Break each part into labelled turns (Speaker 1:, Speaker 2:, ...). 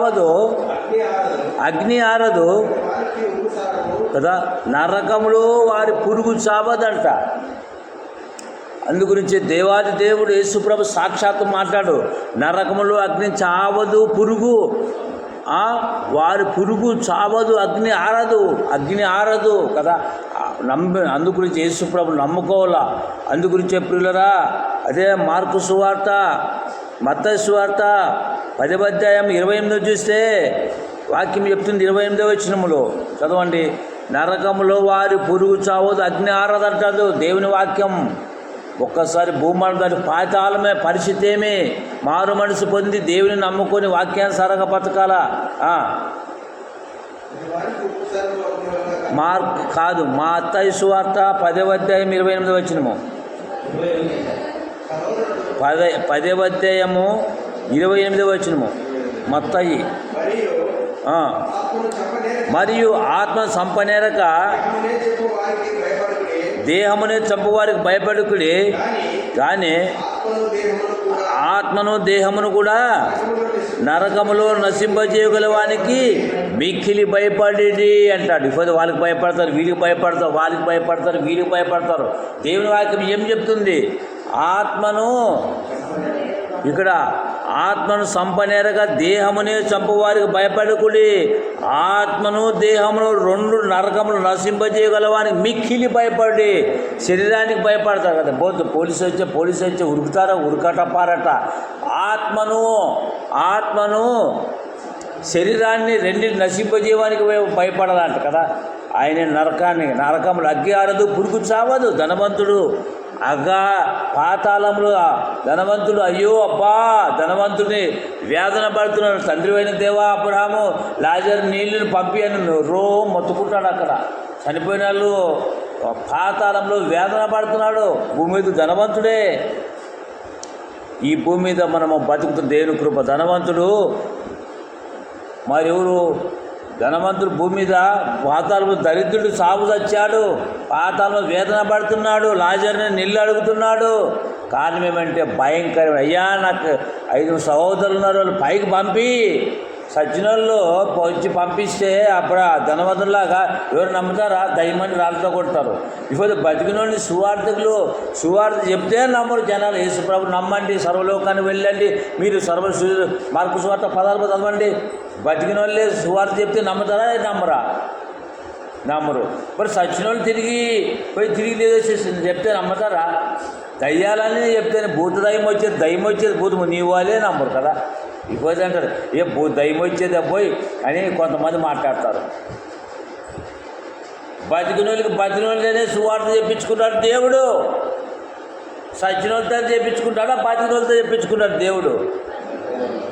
Speaker 1: చావదు
Speaker 2: అగ్ని ఆరదు.
Speaker 1: కదా? నరకములో వారి పురుగు చావదంట. అందుగురించి దేవాది దేవుడు యేసుప్రభు సాక్షాత్తు మాట్లాడు. నరకములో అగ్ని చావదు పురుగు. ఆ, వారి పురుగు చావదు అగ్ని ఆరదు. అగ్ని ఆరదు కదా? నమ్మి అందుగురించి యేసుప్రభు నమ్ముకోవాలా. అందుగురించి ప్రియులరా అదే మార్కు సువార్త మత్త సువార్త పదవ అధ్యాయం ఇరవై ఎనిమిదో చూస్తే వాక్యం చెప్తుంది ఇరవై ఎనిమిదో వచ్చినములో చదవండి. నరకములో వారి పురుగు చావదు అగ్ని ఆరదంటాడు దేవుని వాక్యం. ఒక్కసారి భూమాల దాని పాతాళమే పరిస్థితి ఏమి? మారు మనసు పొంది దేవుని నమ్ముకొని వాక్యానుసారంగా బతకాల? ఆ, మార్క్ కాదు మా అత్తయ్య సువార్త పదవ అధ్యాయం ఇరవై ఎనిమిది వచ్చినము
Speaker 2: పదే
Speaker 1: పదే పదవ అధ్యాయము ఇరవై ఎనిమిదవ వచ్చినము మత్తయి.
Speaker 2: మరియు ఆత్మను
Speaker 1: ఆత్మ సంపనేరక దేహమునే చంపువారికి భయపడుకుడి.
Speaker 2: కానీ ఆత్మను దేహమును కూడా నరకములో
Speaker 1: నశింపజేయగల వానికి మిక్కిలి భయపడి అంటాడు. ఇప్పుడు వాళ్ళకి భయపడతారు వీళ్ళకి భయపడతారు వాళ్ళకి భయపడతారు వీళ్ళకి భయపడతారు. దేవుని వాక్యం ఏం చెప్తుంది? ఆత్మను ఇక్కడ ఆత్మను సంపనేరగా దేహమునే చంపవారికి భయపడకుడి. ఆత్మను దేహమును రెండు నరకములు నశింపజేయగలవానికి మిక్కిలి భయపడి శరీరానికి భయపడతారు కదా. పోతే పోలీసు వచ్చే పోలీసు వచ్చే ఉరుకుతారా? ఉరుకట పారట. ఆత్మను ఆత్మను శరీరాన్ని రెండింటి నశింపజేయడానికి భయ- భయపడాలంట కదా. ఆయన నరకాన్ని నరకములు అగ్గి ఆరదు పురుగు చావదు ధనవంతుడు. అగా పాతాళంలో ధనవంతుడు అయ్యో అబ్బా ధనవంతుడిని వేదన పడుతున్నాడు. తండ్రివైన దేవా అబ్రహాము లాజర్ నీళ్ళని పంపి అని రో మొత్తుకుంటాడు అక్కడ. చనిపోయిన వాళ్ళు పాతాళంలో వేదన పడుతున్నాడు. భూమి మీద ధనవంతుడే. ఈ భూమి మీద మనము బతుకుతున్న దేవుని కృప? ధనవంతుడు. మరి ఎవరు ధనవంతుడు భూమి మీద పాతాళము దరిద్రుడు సాగు చచ్చాడు. పాతాళము వేదన పడుతున్నాడు. లాజర్ని నీళ్ళు అడుగుతున్నాడు. కారణం ఏమంటే భయంకరం అయ్యా నాకు ఐదు సహోదరులు ఉన్నారు వాళ్ళు పైకి పంపి. సచిన వచ్చి పంపిస్తే అప్పుడు ఆ ధనవంతులాగా ఎవరు నమ్ముతారా? దయమని రాళ్ళతో కొడతారు. ఇప్పుడు బతికిన సువార్థకులు సువార్త చెప్తే నమ్మరు జనాలు. యేసుప్రభు నమ్మండి సర్వలోకానికి వెళ్ళండి. మీరు సర్వ సు- మార్పు సువార్త పదాలు చదవండి. బతికిన వాళ్ళే సువార్త చెప్తే నమ్ముతారా? నమ్మరా? నమ్మరు. మరి సచిన వాళ్ళు తిరిగి పోయి తిరిగి లేదేసేసింది చెప్తే నమ్ముతారా? దయ్యాలని చెప్తే భూత దయ్యం వచ్చేది దయ్యం వచ్చేది భూతము. నీ వాళ్ళే నమ్మరు కదా. ఇబ్బంది అంటారు. ఏ దయ్యం వచ్చేది అని కొంతమంది మాట్లాడతారు. బతికినోళ్ళకి వాళ్ళకి సువార్త చెప్పించుకున్నాడు దేవుడు. సచ్చినోళ్ళతో చేయించుకుంటాడా బతికిన చెప్పించుకున్నాడు దేవుడు.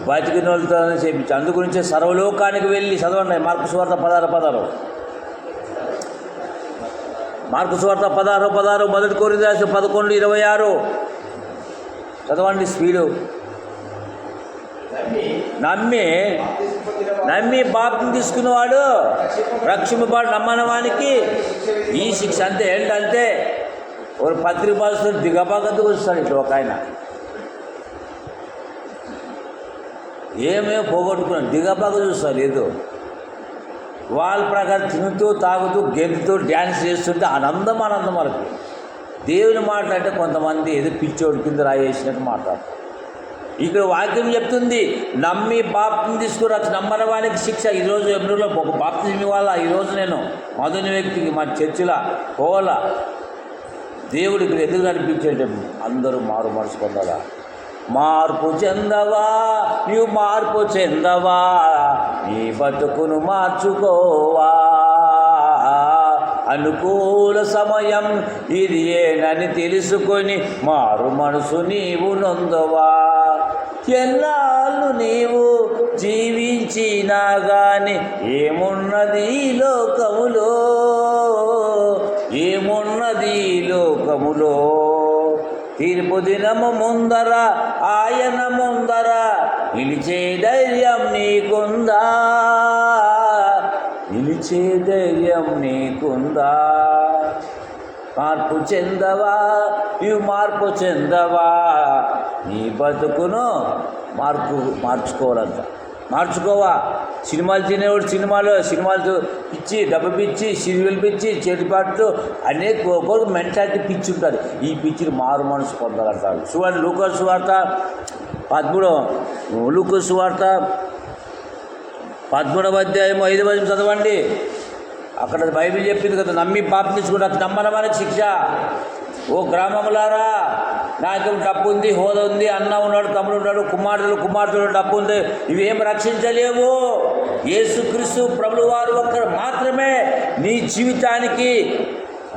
Speaker 1: బతికిన వాళ్ళతో చేయించు అందుగురించే సర్వలోకానికి వెళ్ళి చదవండి. మార్పు సువార్త పదహారు పదారు మార్కు సువార్త పదహారు పదహారు మొదటి కోరిదాసు పదకొండు ఇరవై ఆరు. చదవండి స్పీడు.
Speaker 2: నమ్మి
Speaker 1: నమ్మి బాప్తిని తీసుకున్నవాడు రక్షింపబాడు నమ్మనవానికి ఈ శిక్ష అంతే. ఏంటంటే ఒక పత్రిక బాధిస్తున్న దిగబాగద్దుకు వస్తాడు ఇట్లా ఒక ఆయన. ఏమేమో పోగొట్టుకున్నాడు. దిగబాగ చూస్తాడు ఏదో వాళ్ళ ప్రకారం తింటూ తాగుతూ గెంతుతూ డ్యాన్స్ చేస్తుంటే ఆనందం ఆనందం వాళ్ళకి దేవుని మాట్లాడితే కొంతమంది ఏదో పిచ్చోడి కింద రాయేసినట్టు మాట్లాడతారు. ఇక్కడ వాక్యం చెప్తుంది నమ్మి బాప్తిని తీసుకురాచ్చు నమ్మని వానికి శిక్ష. ఈరోజు ఎబ్రిలో ఒక బాప్తిజం ఇవ్వాలా? ఈరోజు నేను మధుని వ్యక్తికి మా చర్చిలో పోవాలా దేవుడు ఇక్కడ ఎదురు నడిపించేటప్పుడు అందరూ మారు మనసు పొందాలా? మార్పు చెందవా? నీవు మార్పు చెందవా? నీ బతుకును మార్చుకోవా? అనుకూల సమయం ఇది ఏనని తెలుసుకొని మారు మనసు నీవు నొందవా? ఎన్నాళ్ళు నీవు జీవించినా గాని ఏమున్నది లోకములో? ఏమున్నది లోకములో? తీర్పు దినము ముందర ఆయన ముందర నిలిచే ధైర్యం నీకుందా? నిలిచే ధైర్యం నీకుందా? మార్పు చెందవా? నీవు మార్పు చెందవా? నీ బతుకును మార్పు మార్చుకోవాలంట. మార్చుకోవా? సినిమాలు తినేవాడు సినిమాలు సినిమాలు పిచ్చి డబ్బు పిచ్చి సిరివిలు పిచ్చి చేతిపాట్లు అనేక ఒక్కొక్క మెంటాలిటీ పిచ్చి ఉంటుంది. ఈ పిచ్చిని మారు మనసు పొందాలంటారు. చూడండి లూకర్ వార్త పదమూడవ లూకర్ వార్త పదమూడవ అధ్యాయం ఐదు చదవండి. అక్కడ బైబిల్ చెప్పింది కదా నమ్మి పాపించుకున్న నమ్మనమని శిక్ష. ఓ గ్రామములారా నాకు డబ్బు ఉంది హోదా ఉంది అన్న ఉన్నాడు తమ్ముడు ఉన్నాడు కుమారుడు కుమార్తెలు డబ్బు ఉంది ఇవేం రక్షించలేవు. యేసుక్రీస్తు ప్రభులు వారు ఒక్కరు మాత్రమే నీ జీవితానికి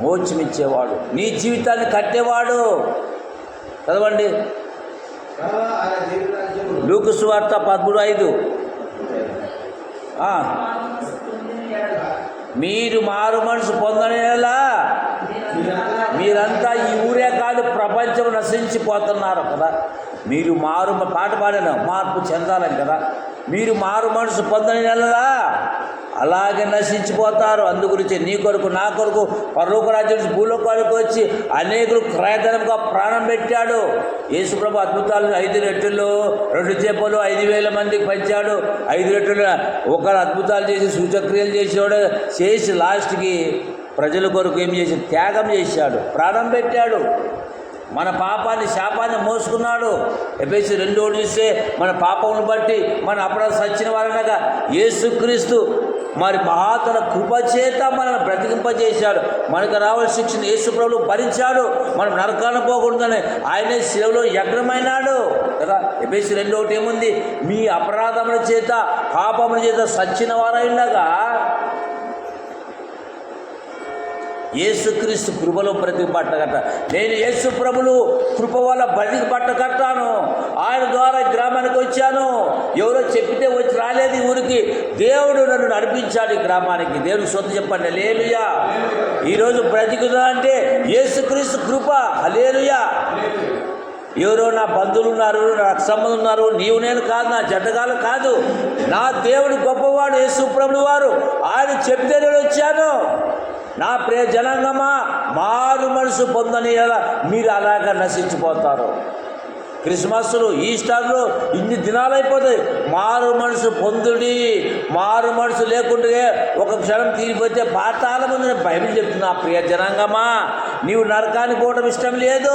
Speaker 1: మోచమిచ్చేవాడు నీ జీవితాన్ని కట్టేవాడు. చదవండి. లూకు సువార్త పదమూడు ఐదు. మీరు మారు మనసు పొందనేలా మీరంతా ఈ ఊరే కాదు ప్రపంచం నశించిపోతున్నారు కదా. మీరు మారు పాట పాడాను మార్పు చెందాలని కదా. మీరు మారు మనసు పొందనేలా అలాగే నశించిపోతారు. అందు గురించి నీ కొరకు నా కొరకు పరలోక రాజ్యం నుంచి భూలోకానికి వచ్చి అనేకులు క్రయధనంగా ప్రాణం పెట్టాడు. యేసుప్రభు అద్భుతాలు ఐదు రెట్టులు రెండు చేపలు ఐదు వేల మందికి పంచాడు. ఐదు రెట్టులు ఒకరు అద్భుతాలు చేసి సూచక్రియలు చేసేవాడు. చేసి లాస్ట్కి ప్రజల కొరకు ఏం చేసి త్యాగం చేశాడు. ప్రాణం పెట్టాడు. మన పాపాన్ని శాపాన్ని మోసుకున్నాడు. ఎఫ్ఎస్సి రెండు ఒకటి చూస్తే మన పాపమును బట్టి మన అప్పుడ సచ్చిన వారనగా యేసుక్రీస్తు మరి మహాతన కృపచేత మనల్ని బ్రతికింపజేశాడు. మనకు రావాల్సిన శిక్షణ యేసుప్రభులు భరించాడు. మనం నరకాన పోకూడదని ఆయనే శిలవలో యజ్ఞమైనాడు. కదా? ఎఫ్ఎస్సి రెండు ఒకటి ఏముంది? మీ అపరాధముల చేత పాపముల చేత సచ్చిన వారైండగా యేసుక్రీస్తు కృపలో ప్రతి బట్ట కట్ట నేను యేసు ప్రభులు కృప వల్ల బతికి బట్ట కట్టాను ఆయన ద్వారా గ్రామానికి వచ్చాను. ఎవరో చెప్పితే వచ్చి రాలేదు ఊరికి. దేవుడు నన్ను నడిపించాడు ఈ గ్రామానికి. దేవుడు సొంత చెప్పండి. లేలుయా ఈరోజు బ్రతికుదా అంటే యేసుక్రీస్తు కృప. అలేలుయా ఎవరో నా బంధువులు ఉన్నారు నా సంబంధం ఉన్నారు. నీవు నేను కాదు నా జడ్డగాలు కాదు. నా దేవుడు గొప్పవాడు యేసు ప్రభుడు వారు. ఆయన చెప్తే నేను వచ్చాను. నా ప్రియ జనాంగమా మారు మనసు పొందని ఎలా మీరు అలాగా నశించిపోతారు. క్రిస్మస్లు ఈస్టర్లు ఇన్ని దినాలు అయిపోతాయి మారు మనసు పొందుడి మారు మనసు లేకుంటే ఒక క్షణం తీరిపోతే పాతాల ముందు బైబిల్ చెప్తున్నా ప్రియ జనాంగమా నీవు నరకానికి పోవటం ఇష్టం లేదు.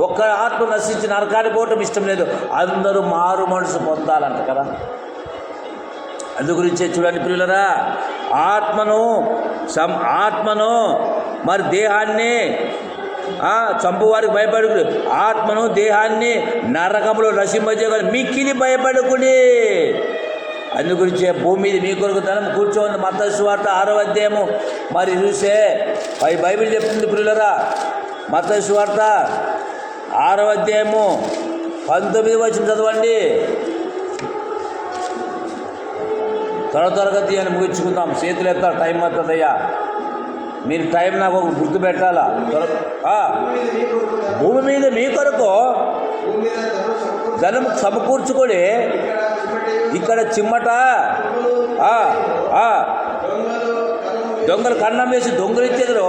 Speaker 1: ఒక్క ఆత్మ నశించి నరకానికి పోవటం ఇష్టం లేదు. అందరూ మారు మనసు పొందాలంట కదా. అందు గురించే చూడండి ప్రియులరా ఆత్మను సం ఆత్మను మరి దేహాన్ని ఆ, చంపువారికి భయపడుకుని ఆత్మను దేహాన్ని నరకంలో నశింపజేయగల మిక్కిలి భయపడుకుని. అందుగురించే భూమి మీద మీ కొరకు ధనం కూర్చోండి మత స్వార్థ ఆరో అధ్యాయము. మరి చూసే పై బైబిల్ చెప్తుంది పిల్లరా మత స్వార్థ ఆరో అధ్యాయము పంతొమ్మిది వచ్చిన చదవండి. త్వర తరగతి అని ముగించుకుందాం. చేతులు ఎత్తా టైం అవుతుందయ్యా మీరు టైం నాకు ఒక గుర్తు పెట్టాలా? త్వర
Speaker 2: భూమి మీద మీ కొరకు
Speaker 1: జనం సమకూర్చుకొని
Speaker 2: ఇక్కడ
Speaker 1: చిమ్మట
Speaker 2: దొంగలు
Speaker 1: కన్నం వేసి దొంగలు ఇచ్చేదరు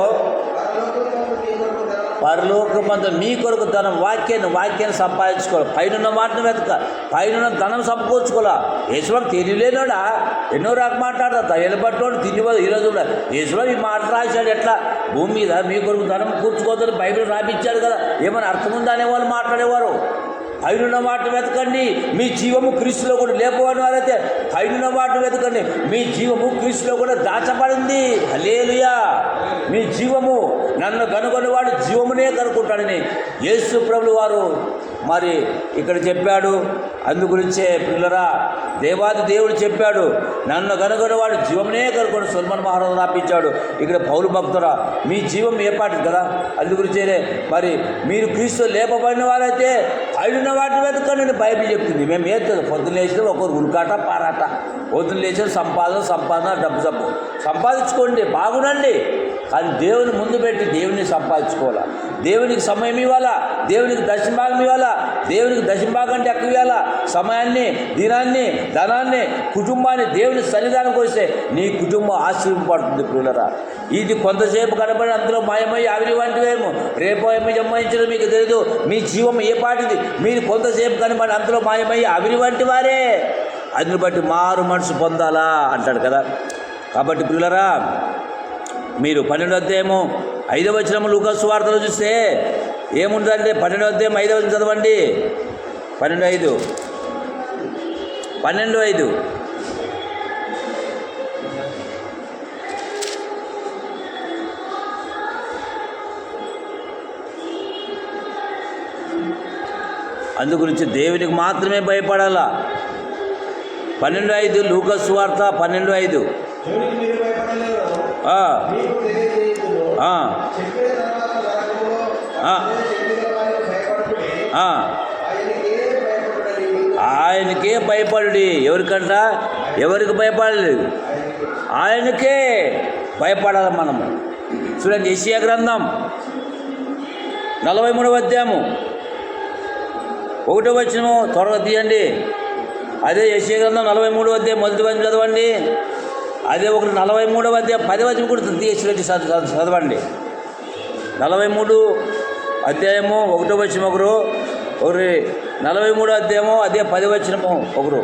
Speaker 2: పరలోకమందు మీ కొరకు
Speaker 1: మీ
Speaker 2: ధనం
Speaker 1: వాక్యాన్ని వాక్యాన్ని సంపాదించుకోవాలి. పైన మాటను వెతక పైన ధనం సమకూర్చుకోవాలా? యేసువాడు తెలియలేనోడా? ఎన్నో రకం మాట్లాడతా ఎలబట్టోడు తిరిగిపోదు ఈరోజు కూడా యేసువాడు ఈ మాట రాశాడు. ఎట్లా? భూమి మీద మీ కొరకు ధనం కూర్చుకోవద్దని బైబిల్ రాపించాడు కదా. ఏమైనా అర్థం ఉందా అనేవాళ్ళు మాట్లాడేవారు? పైన మాట వెతకండి. మీ జీవము క్రీస్తులో కూడా లేకపోవడం వారైతే పైన మాట వెతకండి. మీ జీవము క్రీస్తులో కూడా దాచబడింది. హలేలుయా మీ జీవము నన్ను కనుగొనేవాడు జీవమునే కనుక్కుంటాడని యేసు ప్రభులు వారు మరి ఇక్కడ చెప్పాడు. అందు గురించే పిల్లరా దేవాది దేవుడు చెప్పాడు నన్ను కనుగొనేవాడు జీవమునే కనుక్కొని సుల్మన్ మహారాజు రాపించాడు. ఇక్కడ పౌరు భక్తురా మీ జీవం ఏపాటిది కదా? అందుగురించేనే మరి మీరు క్రీస్తు లేపబడిన వారైతే పైన వాటిని వెతకండి బైబిల్ చెప్తుంది. మేము ఏం పొద్దున్న లేచిన ఒకరు ఉరుకాట పారాట. పొద్దున్న లేచిన సంపాదన సంపాదన డబ్బు డబ్బు. సంపాదించుకోండి బాగునండి కానీ దేవుని ముందు పెట్టి దేవుని సంపాదించుకోవాలా? దేవునికి సమయం ఇవ్వాలా? దేవునికి దశభాగం ఇవ్వాలా? దేవునికి దశభాగం అంటే ఎక్కువ ఇవ్వాలా? సమయాన్ని దినాన్ని ధనాన్ని కుటుంబాన్ని దేవుని సన్నిధానం కోస్తే నీ కుటుంబం ఆశీర్వపడుతుంది పిల్లరా. ఇది కొంతసేపు కనబడి అందులో మాయమై ఆవిరి వంటివేమో రేపు ఏమో జమ్మించడం మీకు తెలియదు మీ జీవం ఏ పాటిది? మీరు కొంతసేపు కనబడి అందులో మాయమై ఆవిరి వంటి వారే. అందుని బట్టి మారు మనసు పొందాలా అంటాడు కదా. కాబట్టి పిల్లరా మీరు పన్నెండు అధ్యాయము ఐదవ వచనము లూకస్ వార్తలు చూస్తే ఏముంటుందంటే పన్నెండు అధ్యాయం ఐదవ వచనం చదవండి. పన్నెండు ఐదు. పన్నెండు ఐదు. అందు గురించి దేవునికి మాత్రమే భయపడాలా? పన్నెండు ఐదు లూకస్ వార్త పన్నెండు ఐదు.
Speaker 2: ఆయనకే
Speaker 1: భయపడి ఎవరికంట? ఎవరికి భయపడలేదు? ఆయనకే భయపడాలి మనము. చూడండి ఏషియా గ్రంథం నలభై మూడవ అధ్యాయము. ఒకటో వచ్చినము త్వరగా తీయండి. అదే యశ్య గ్రంథం నలభై మూడవ అధ్యాయం మొదటి చదవండి. అదే ఒకటి నలభై మూడవ అధ్యాయం పది వచనం కూడా తీసి చదవండి. నలభై మూడు అధ్యాయము ఒకటో వచ్చిన ఒకరు ఒకరి నలభై మూడో అధ్యాయము అదే పది వచ్చినము ఒకరు.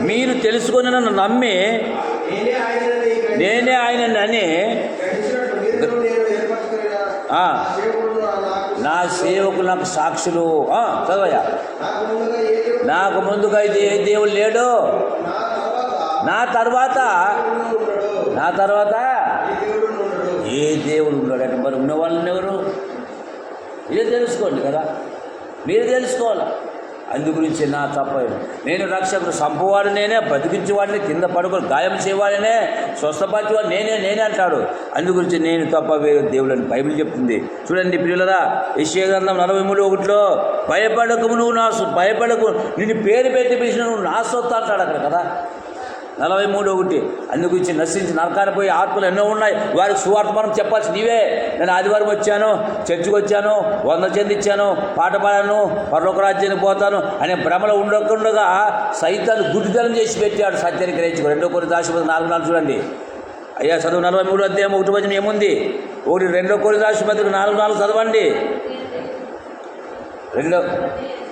Speaker 2: మీరు తెలుసుకుని నన్ను నమ్మి
Speaker 1: తెలుసుకొని నన్ను నమ్మి
Speaker 2: నేనే
Speaker 1: ఆయన అని
Speaker 2: నాకు
Speaker 1: సాక్షులు. చదవయా
Speaker 2: నాకు ముందుగా
Speaker 1: అయితే ఏ దేవుడు లేడు.
Speaker 2: నా తర్వాత?
Speaker 1: నా తర్వాత?
Speaker 2: దేవుడు
Speaker 1: ఏ దేవుడు ఉన్నాడంటే మరి ఉన్న వాళ్ళని ఎవరు? మీరే తెలుసుకోండి కదా. మీరు తెలుసుకోవాలి? అందు గురించి నా తప్ప నేను రక్షకుడు సంపవాడు నేనే బతికించేవాడిని కింద పడుకుని గాయం చేయవాడినే స్వస్థపరిచేవాడు నేనే నేనే అంటాడు. అందు గురించి నేను తప్ప వేరు దేవుడని అని బైబిల్ చెప్తుంది. చూడండి పిల్లలరా యశ్యగంధం నలభై మూడు ఒకటిలో భయపడకు నువ్వు నా భయపడకు నిన్ను పేరు పెట్టి పిలిచిన నువ్వు నా సొత్తు అంటాడు అక్కడ కదా. నలభై మూడు ఒకటి. అందు గురించి నశించి నరకాన్ని పోయి ఆత్మలు ఎన్నో ఉన్నాయి. వారికి సువార్త మనం చెప్పాల్సి నీవే. నేను ఆదివారం వచ్చాను చర్చికి వచ్చాను వంద చెందిచ్చాను పాట పాడాను పర్లోక రాజ్యానికి పోతాను అనే భ్రమలో ఉండకుండా సైతాన్ని గుడ్డితనం చేసి పెట్టాడు సత్యాన్ని గ్రహించుకో. రెండో కొన్ని దాశపతి నాలుగు నాలుగు చూడండి. అయ్యా చదువు నలభై మూడు అధ్యాయం ఒకటి వచనం ఏముంది? ఒకటి రెండో కొన్ని దాశపతికి నాలుగు నాలుగు చదవండి. రెండో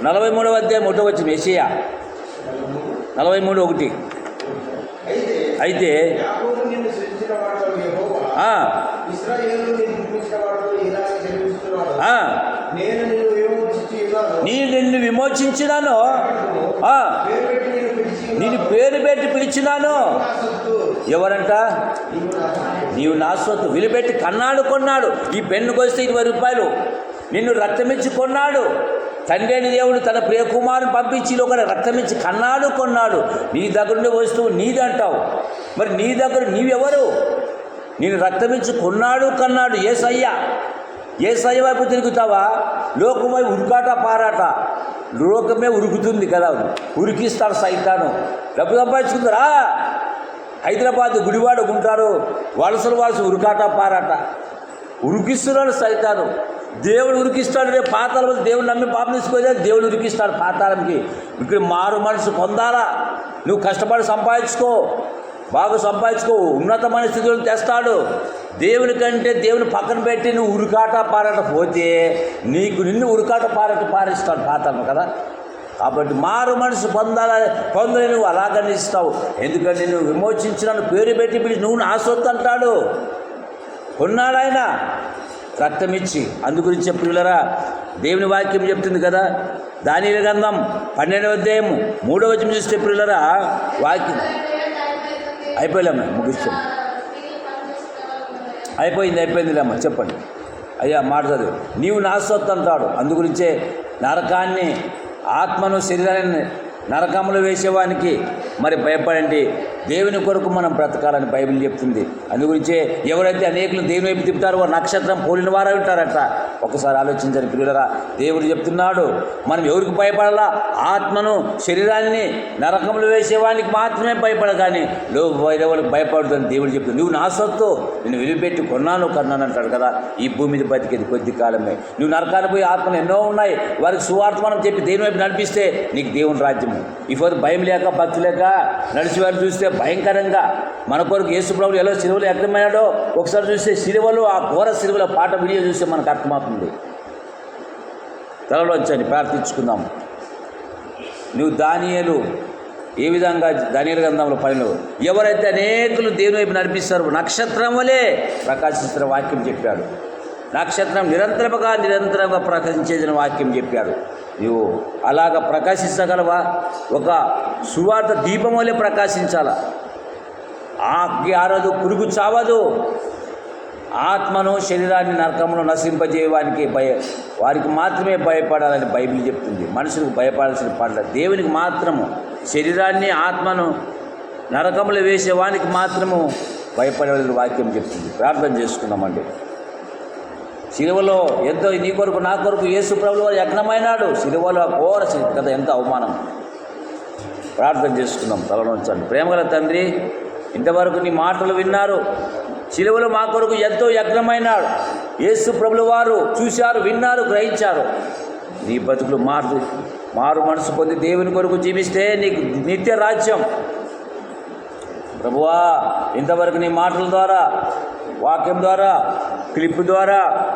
Speaker 1: నలభై మూడవ అధ్యాయం ఒకటో వచ్చిన ఏషియా. నలభై మూడు ఒకటి.
Speaker 2: అయితే నేను నిన్ను
Speaker 1: విమోచించినాను. ఆ,
Speaker 2: పేరు పెట్టి
Speaker 1: పిలిచినాను. ఎవరంట?
Speaker 2: నీవు నా సొత్తు.
Speaker 1: విలిపెట్టి కన్నాడు కొన్నాడు. ఈ పెన్నుకు వస్తే ఇరవై రూపాయలు. నిన్ను రక్తమిచ్చి కొన్నాడు. తండ్రి దేవుడు తన ప్రియకుమారుని పంపించి ఒక రక్తమిచ్చి కన్నాడు కొన్నాడు. నీ దగ్గరుండే వస్తువు నీది అంటావు. మరి నీ దగ్గర నీవెవరు? నేను రక్తమిచ్చి కొన్నాడు కన్నాడు. ఏ సయ్య ఏ సయ్య వైపు తిరుగుతావా? లోకమై ఉరుకాట పారాట. లోకమే ఉరుకుతుంది కదా. ఉరికిస్తాడు సైతాను. డబ్బు సంపాదించుకుందరా హైదరాబాద్ గుడివాడ ఉంటారు వలసలు వలస ఉరుకాట పారాట. ఉరికిస్తున్నాడు సైతాను. దేవుడు ఉరికిస్తాడు రేపు పాతాల వల్ల దేవుడు నమ్మి పాపం తీసుకోలే దేవుడు ఉరికిస్తాడు పాతాలంకి ఇక్కడ మారు మనసు పొందాలా? నువ్వు కష్టపడి సంపాదించుకో బాగా సంపాదించుకో ఉన్నతమైన స్థితిలో తెస్తాడు. దేవుని కంటే దేవుని పక్కన పెట్టి నువ్వు ఉరికాట పారట పోతే నీకు నిన్ను ఉరికాట పారట పారిస్తాడు పాతాళం కదా? కాబట్టి మారు మనసు పొందాలని పొందని నువ్వు అలాగని ఇస్తావు ఎందుకంటే నువ్వు విమోచించిన పేరు పెట్టి పిలిచి నువ్వు నా సొత్తు అంటాడు. కొన్నాడు ఆయన రక్తమిచ్చి. అందుగురించి పిల్లరా దేవుని వాక్యం చెప్తుంది కదా దాని గంధం పన్నెండవ అధ్యాయం మూడవ వచనం చూస్తే పిల్లరా వాక్యం. అయిపోలేమ్మా ముగిస్తాం. అయిపోయింది అయిపోయిందిలేమ్మా చెప్పండి. అయ్యా మాట చదువు. నీవు నా సొత్తు అంటాడు. అందుగురించే నరకాన్ని ఆత్మను శరీరాన్ని నరకములు వేసేవానికి మరి భయపడండి. దేవుని కొరకు మనం బ్రతకాలని బైబిల్ చెప్తుంది. అందుగురించే ఎవరైతే అనేకులు దేవుని వైపు తిప్పుతారో వారు నక్షత్రం పోలిన వారే ఉంటారట. ఒకసారి ఆలోచించండి పిల్లలరా దేవుడు చెప్తున్నాడు మనం ఎవరికి భయపడాలా? ఆత్మను శరీరాన్ని నరకములు వేసేవానికి మాత్రమే భయపడ కానీ లో వైరవులకు వాళ్ళకి భయపడుతుంది దేవుడు చెప్తుంది. నువ్వు నా సొత్తు నేను విలువపెట్టి కొన్నాను కన్నాను అంటాడు కదా. ఈ భూమి మీద బతికేది కొద్ది కాలమే. నువ్వు నరకాన్ని పోయి ఆత్మలు ఎన్నో ఉన్నాయి. వారికి సువార్త మనం చెప్పి దేవుని వైపు నడిపిస్తే నీకు దేవుని రాజ్యము. ఇప్పుడు భయం లేక భక్తి లేక నడిచి నడిచేవారు చూస్తే భయంకరంగా. మన కొరకు యేసుప్రభులు ఎలా సిలువలో ఎక్కడమైనాడో ఒకసారి చూస్తే సిలువలో ఆ ఘోర సిలువల పాట వీడియో చూస్తే మనకు అర్థమవుతుంది. తలలోంచని ప్రార్థించుకుందాం. నువ్వు దానియలు ఏ విధంగా ధనియలు గ్రంథంలో పనిలో ఎవరైతే అనేకులు దేవుని వైపు నడిపిస్తారో నక్షత్రం వలే ప్రకాశిస్తున్న వాక్యం చెప్పాడు. నక్షత్రం నిరంతరముగా నిరంతరంగా ప్రకాశించేదని వాక్యం చెప్పాడు. నువ్వు అలాగ ప్రకాశించగలవా? ఒక సువార్త దీపం వలె ప్రకాశించాల ఆకి ఆరదు పురుగు చావదు. ఆత్మను శరీరాన్ని నరకంలో నశింపజేయడానికి భయ వారికి మాత్రమే భయపడాలని బైబిల్ చెప్తుంది. మనుషులకు భయపడాల్సిన పడల దేవునికి మాత్రము శరీరాన్ని ఆత్మను నరకంలో వేసేవానికి మాత్రము భయపడవలసిన వాక్యం చెప్తుంది. ప్రార్థన చేసుకున్నామండి సిలువలో ఎంతో నీ కొరకు నా కొరకు యేసు ప్రభులు వారు యజ్ఞమైనాడు సిలువలో ఘోర శిక్ష కదా ఎంత అవమానం. ప్రార్థన చేసుకుందాం. తలలోంచండి ప్రేమగల తండ్రి ఇంతవరకు నీ మాటలు విన్నారు. సిలువలు మా కొరకు ఎంతో యజ్ఞమైనాడు యేసు ప్రభుల వారు చూశారు విన్నారు గ్రహించారు. నీ బతుకులు మారు మారు మనసు పొంది దేవుని కొరకు జీవిస్తే నీకు నిత్య రాజ్యం. ప్రభువా ఇంతవరకు నీ మాటల ద్వారా వాక్యం ద్వారా క్లిప్ ద్వారా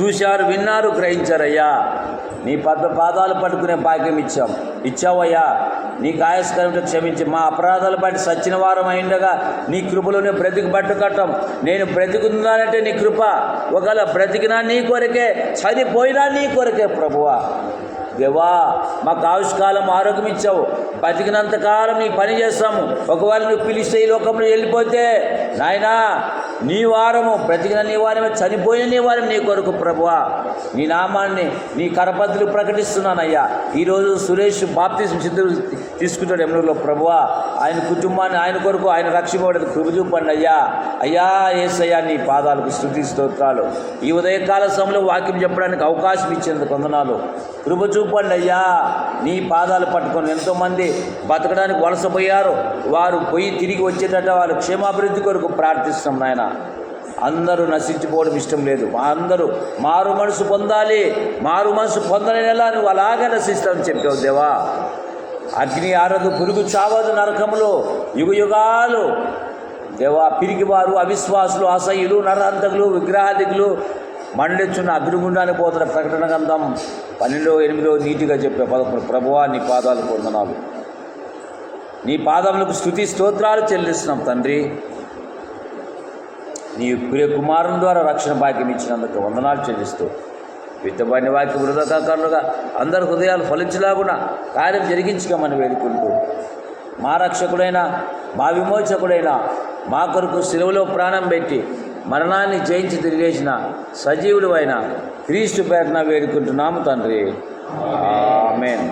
Speaker 1: చూశారు విన్నారు గ్రహించారయ్యా. నీ పద్మ పాదాలు పట్టుకునే భాగ్యం ఇచ్చాం. ఇచ్చావయ్యా నీ కాయస్కరంతో క్షమించి మా అపరాధాలు బట్టి సచ్చిన వారం అయిండగా నీ కృపలోనే బ్రతికి పట్టుకట్టం నేను బ్రతికుందానంటే నీ కృప. ఒకవేళ బ్రతికినా నీ కొరకే చనిపోయినా నీ కొరకే ప్రభువా. దేవా మాకు ఆయుష్కాలం ఆరోగ్యం ఇచ్చావు. బతికినంత కాలం నీ పని చేస్తాము. ఒకవేళ నువ్వు పిలిస్తే ఈ లోకంలో వెళ్ళిపోతే నాయనా నీ వారము బ్రతికిన నీ వారమే చనిపోయిన నీ వారం నీ కొరకు ప్రభువా. నీ నామాన్ని నీ కరపత్రులు ప్రకటిస్తున్నానయ్యా. ఈరోజు సురేష్ బాప్తిజం సిద్ధు తీసుకుంటాడు ఎమ్మెల్యేలో ప్రభువా ఆయన కుటుంబాన్ని ఆయన కొరకు ఆయన రక్షింపబడేది కృపజూపండి అయ్యా. అయ్యా ఏసయ్యా నీ పాదాలకు స్థుతి స్తోత్రాలు. ఈ ఉదయకాల సమయంలో వాక్యం చెప్పడానికి అవకాశం ఇచ్చింది కొందనాలు కృప చూపండి అయ్యా. నీ పాదాలు పట్టుకొని ఎంతోమంది బతకడానికి వలసపోయారు. వారు పోయి తిరిగి వచ్చేటట్టు వారు క్షేమాభివృద్ధి కొరకు ప్రార్థిస్తున్నాం నాయన. అందరూ నశించిపోవడం ఇష్టం లేదు. అందరూ మారు మనసు పొందాలి. మారు మనసు పొందలేని ఎలా నువ్వు అలాగే నశిస్తావని చెప్పావు దేవా. అగ్ని ఆరదు పురుగు చావదు నరకములో. యుగ యుగాలు దేవా పిరిగివారు అవిశ్వాసులు అసహ్యులు నరహంతకులు విగ్రహాదికులు మండెచ్చున్న అగ్నిగుండానికి పోతున్న ప్రకటన గ్రంథం పన్నెండో ఎనిమిదో నీటిగా చెప్పే పదకొండు ప్రభువా నీ పాదాలు పొందనాలు. నీ పాదములకు స్థుతి స్తోత్రాలు చెల్లిస్తున్నాం తండ్రి. నీ ప్రియ కుమారుని ద్వారా రక్షణ భాగ్యం ఇచ్చినందుకు వందనాలు చెల్లిస్తూ విత్తబడిన వాక్య వృధకారులుగా అందరి హృదయాలు ఫలించలాగున కార్యం జరిగించుకోమని వేడుకుంటూ మా రక్షకుడైన మా విమోచకుడైన మా కొరకు సెలవులో ప్రాణం పెట్టి మరణాన్ని జయించి తిరిగేసిన సజీవుడు అయిన క్రీస్తు పేరున వేడుకుంటున్నాము తండ్రి. ఆమెన్.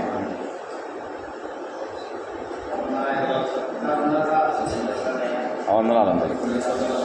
Speaker 1: వందనాలు అందరికీ